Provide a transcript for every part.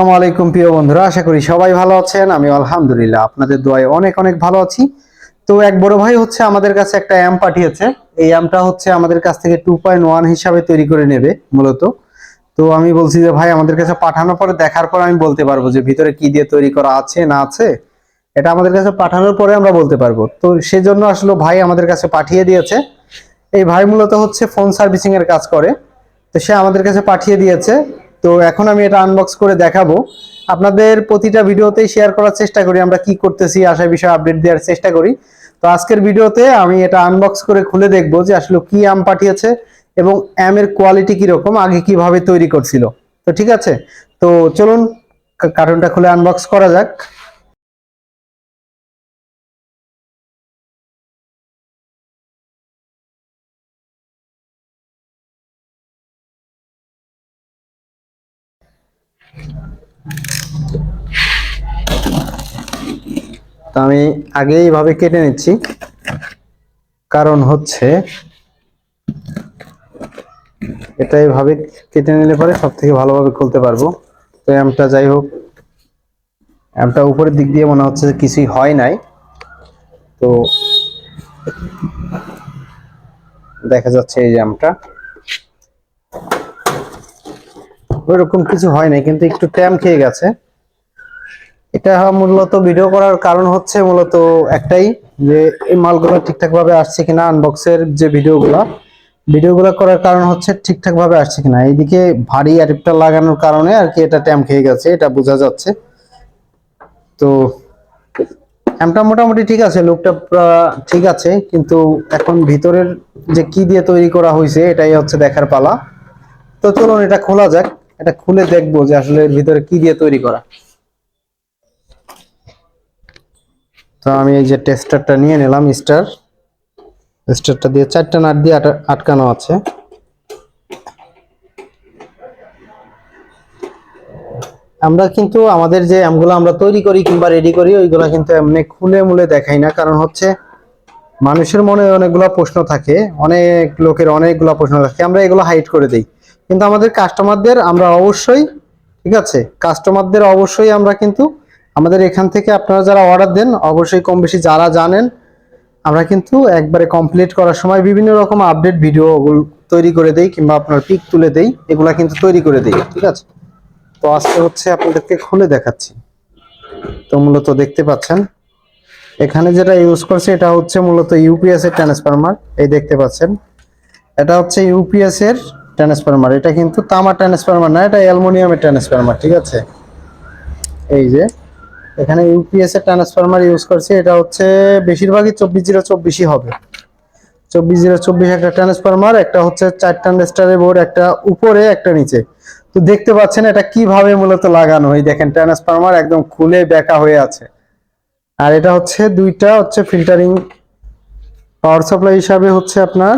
আসসালামু আলাইকুম প্রিয় বন্ধুরা, আশা করি সবাই ভালো আছেন। আমি আলহামদুলিল্লাহ আপনাদের দোয়ায় অনেক অনেক ভালো আছি। তো এক বড় ভাই হচ্ছে আমাদের কাছে একটা অ্যাম পাঠিয়েছে। এই অ্যামটা হচ্ছে আমাদের কাছ থেকে টু পয়েন্ট ওয়ান হিসাবে তৈরি করে নেবে মূলত। তো আমি বলছি যে, ভাই, আমাদের কাছে পাঠানোর পরে দেখার পর আমি বলতে পারব যে, ভিতরে কি দিয়ে তৈরি করা আছে, না আছে। এটা আমাদের কাছে পাঠানোর পরে আমরা বলতে পারব। তো সেজন্য আসলে ভাই আমাদের কাছে পাঠিয়ে দিয়েছে। এই ভাই মূলত হচ্ছে ফোন সার্ভিসিং এর কাজ করে। তো সে আমাদের কাছে পাঠিয়ে দিয়েছে। তো এখন আমি এটা আনবক্স করে দেখাবো। আপনাদের প্রতিটা ভিডিওতেই শেয়ার করার চেষ্টা করি, আমরা কি করতেছি, আশা বিষয়ে আপডেট দেওয়ার চেষ্টা করি। তো আজকের ভিডিওতে আমি এটা আনবক্স করে খুলে দেখব যে আসলে কি আম পাঠিয়েছে এবং অ্যাম এর কোয়ালিটি কীরকম, আগে কীভাবে তৈরি করছিল। তো ঠিক আছে? তো চলুন কার্টুনটা খুলে আনবক্স করা যাক। তো আমি আগে এইভাবে কেটে নিচ্ছি। কারণ হচ্ছে, এটা এইভাবে কেটে নিলে পরে সব থেকে ভালোভাবে খুলতে পারব। তো অ্যামটা যাই হোক অ্যামটা উপরের দিক দিয়ে মনে হচ্ছে কিছুই হয় নাই। তো দেখা যাচ্ছে এই যে অ্যামটা ওইরকম কিছু হয় নাই, কিন্তু একটু ট্যাম খেয়ে গেছে। এটা মূলত ভিডিও করার কারণ হচ্ছে মূলত একটাই, যে এই মালগুলো ঠিকঠাক ভাবে আসছে কিনা আনবক্সের যে ভিডিওগুলো ভিডিওগুলো করার কারণ হচ্ছে ঠিকঠাক ভাবে আসছে কিনা। এইদিকে ভারী অ্যাডাপ্টার লাগানোর কারণে আর কি এটা ট্যাম খেয়ে গেছে, এটা বোঝা যাচ্ছে। তো অ্যামটা মোটামুটি ঠিক আছে লুকটা ঠিক আছে, কিন্তু এখন ভিতরের যে কি দিয়ে তৈরি করা হয়েছে এটাই হচ্ছে দেখার পালা। তো চলুন এটা খোলা যাক। এটা খুলে দেখব যে আসলে এর ভিতরে কি দিয়ে তৈরি করা। তো আমি এই যে টেস্টারটা নিয়ে নিলাম স্টার। স্টারটা দিয়ে চারটা নাট দিয়ে আটকানো আছে। আমরা কিন্তু আমাদের যে আমগুলো আমরা তৈরি করি কিংবা রেডি করি, ওইগুলো কিন্তু এমনি খুলে মুলে দেখাই না। কারণ হচ্ছে মানুষের মনে অনেকগুলো প্রশ্ন থাকে, অনেক লোকের অনেকগুলো প্রশ্ন থাকে। আমরা এগুলো হাইড করে দেই। কিন্তু আমাদের কাস্টমারদের আমরা অবশ্যই, ঠিক আছে? কাস্টমারদের অবশ্যই আমরা কিন্তু আমাদের এখান থেকে আপনারা যারা অর্ডার দেন, অবশ্যই কম বেশি যারা জানেন, আমরা কিন্তু একবারে কমপ্লিট করার সময় বিভিন্ন রকম আপডেট ভিডিও তৈরি করে দেই কিংবা আপনার পিক তুলে দেই, এগুলা কিন্তু তৈরি করে দেই, ঠিক আছে? তো আজকে হচ্ছে আপনাদেরকে খুলে দেখাচ্ছি। তো মূলত দেখতে পাচ্ছেন, এখানে যেটা ইউজ করছে এটা হচ্ছে মূলত ইউপিএস এর ট্রান্সফরমার এই দেখতে পাচ্ছেন। এটা হচ্ছে ইউপিএস এর ট্রান্সফরমার, এটা কিন্তু তামা ট্রান্সফরমার না, এটা অ্যালুমিনিয়ামের ট্রান্সফরমার, ঠিক আছে? এই যে, এখানে ইউপিএস এর ট্রান্সফরমার ইউজ করছে, এটা হচ্ছে বেশিরভাগই চব্বিশ জিরো চব্বিশই হবে। চব্বিশ জিরো চব্বিশ একটা ট্রান্সফরমার, একটা হচ্ছে চার ট্রানজিস্টারের বোর্ড, একটা উপরে, একটা নিচে। তো দেখতে পাচ্ছেন এটা কীভাবে মূলত লাগানো এই দেখেন ট্রান্সফরমার একদম খুলে বেঁকা হয়ে আছে। আর এটা হচ্ছে দুইটা হচ্ছে ফিল্টারিং, পাওয়ার সাপ্লাই হিসাবে হচ্ছে আপনার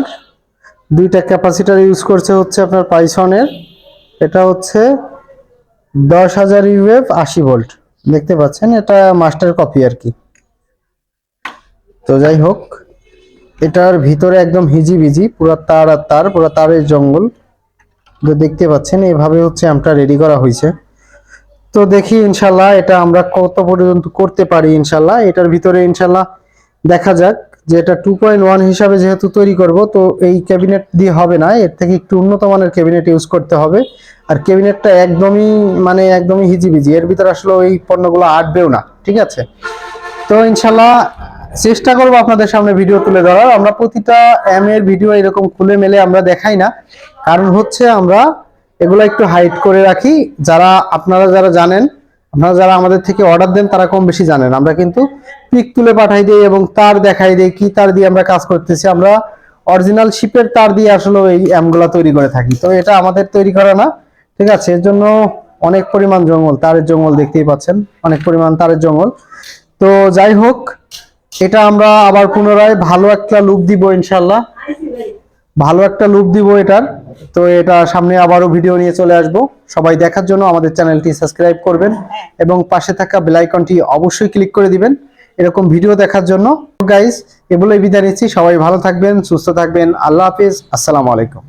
দুইটা ক্যাপাসিটার ইউজ করছে হচ্ছে আপনার পাইসনের। এটা হচ্ছে দশ হাজার ইউএফ আশি ভোল্ট। দেখতে পাচ্ছেন, এটা মাস্টার কপি আর কি। তো যাই হোক, এটার ভিতরে একদম হিজি বিজি পুরো তার আর তার, পুরো তারের জঙ্গল। তো দেখতে পাচ্ছেন, এভাবে হচ্ছে আমটা রেডি করা হয়েছে। তো দেখি, ইনশাল্লাহ এটা আমরা কত পর্যন্ত করতে পারি, ইনশাল্লাহ। এটার ভিতরে ইনশাল্লাহ দেখা যাক। যে এটা টু পয়েন্ট ওয়ান হিসাবে যেহেতু তৈরি করব, তো এই ক্যাবিনেট দিয়ে হবে না, এর থেকে একটু উন্নত মানের ক্যাবিনেট ইউজ করতে হবে। আর ক্যাবিনেটটা একদমই মানে একদমই হিজিবিজি, এর ভিতরে আসলে ওই পণ্যগুলো আটবেও না, ঠিক আছে? তো ইনশাল্লাহ চেষ্টা করব আপনাদের সামনে ভিডিও তুলে ধরার। আমরা প্রতিটা এম এর ভিডিও এরকম খুলে মেলে আমরা দেখাই না। কারণ হচ্ছে আমরা এগুলো একটু হাইড করে রাখি। যারা, আপনারা যারা জানেন আপনারা যারা আমাদের থেকে অর্ডার দেন, তারা কম বেশি জানেন। আমরা কিন্তু পিক তুলে পাঠাই দিই এবং তার দেখাই দিই কি তার দিয়ে আমরা কাজ করতেছি। আমরা অরিজিনাল শিপের তার দিয়ে আসলে এই অ্যামগুলো তৈরি করে থাকি। তো এটা আমাদের তৈরি করা না, ঠিক আছে? এর জন্য অনেক পরিমাণ জঙ্গল, তারের জঙ্গল দেখতেই পাচ্ছেন। অনেক পরিমাণ তারের জঙ্গল। তো যাই হোক, এটা আমরা আবার পুনরায় ভালো একটা লুপ দিব ইনশাল্লাহ ভালো একটা লুপ দিব এটার। তো এটা সামনে আবারও ভিডিও নিয়ে চলে আসব। সবাই দেখার জন্য আমাদের চ্যানেলটি সাবস্ক্রাইব করবেন এবং পাশে থাকা বেলাইকনটি অবশ্যই ক্লিক করে দিবেন এরকম ভিডিও দেখার জন্য। গাইজ এগুলোই বিদায় নিচ্ছি। সবাই ভালো থাকবেন, সুস্থ থাকবেন। আল্লাহ হাফিজ। আসসালামু আলাইকুম।